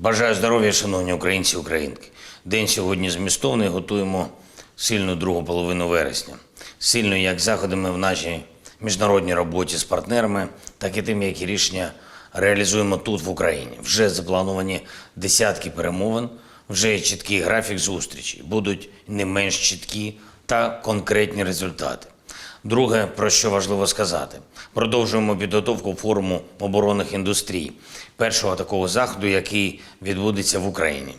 Бажаю здоров'я, шановні українці і українки. День сьогодні змістовний. Готуємо сильну другу половину вересня. Сильно як заходами в нашій міжнародній роботі з партнерами, так і тим, які рішення реалізуємо тут, в Україні. Вже заплановані десятки перемовин, вже є чіткий графік зустрічей. Будуть не менш чіткі та конкретні результати. Друге, про що важливо сказати, продовжуємо підготовку форуму оборонних індустрій, першого такого заходу, який відбудеться в Україні.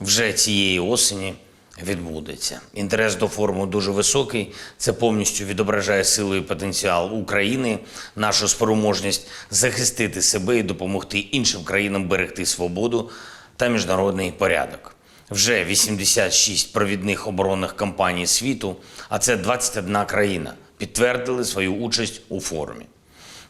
Вже цієї осені відбудеться. Інтерес до форуму дуже високий. Це повністю відображає силу і потенціал України, нашу спроможність захистити себе і допомогти іншим країнам берегти свободу та міжнародний порядок. Вже 86 провідних оборонних компаній світу, а це 21 країна, підтвердили свою участь у форумі.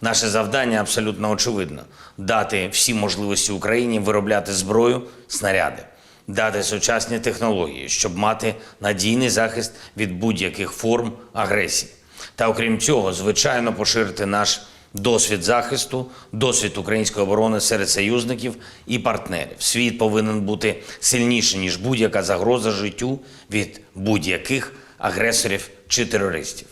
Наше завдання абсолютно очевидно: дати всі можливості Україні виробляти зброю, снаряди, дати сучасні технології, щоб мати надійний захист від будь-яких форм агресії. Та окрім цього, звичайно, поширити наш досвід захисту, досвід української оборони серед союзників і партнерів. Світ повинен бути сильніший, ніж будь-яка загроза життю від будь-яких агресорів чи терористів.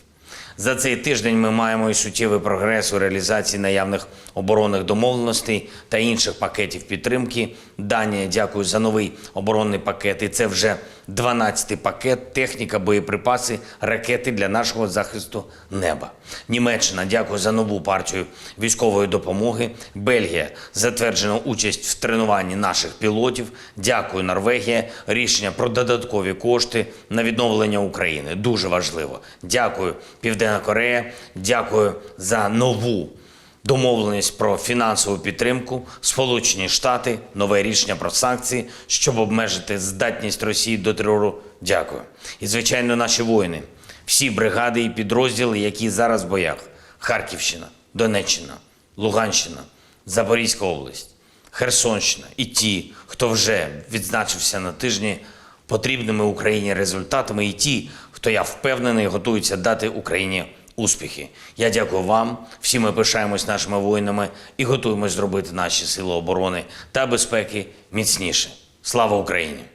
За цей тиждень ми маємо і суттєвий прогрес у реалізації наявних оборонних домовленостей та інших пакетів підтримки. Данія дякую за новий оборонний пакет. І це вже 12-й пакет, техніка, боєприпаси, ракети для нашого захисту неба. Німеччина дякую за нову партію військової допомоги. Бельгія затверджена участь в тренуванні наших пілотів. Дякую, Норвегія. Рішення про додаткові кошти на відновлення України дуже важливо. Дякую, Південна Корея. Дякую за нову домовленість про фінансову підтримку, Сполучені Штати, нове рішення про санкції, щоб обмежити здатність Росії до терору. Дякую. І звичайно, наші воїни, всі бригади і підрозділи, які зараз в боях: Харківщина, Донеччина, Луганщина, Запорізька область, Херсонщина і ті, хто вже відзначився на тижні потрібними Україні результатами, і ті, хто я впевнений, готуються дати Україні успіхи. Я дякую вам. Всі ми пишаємось нашими воїнами і готуємось зробити наші сили оборони та безпеки міцніше. Слава Україні!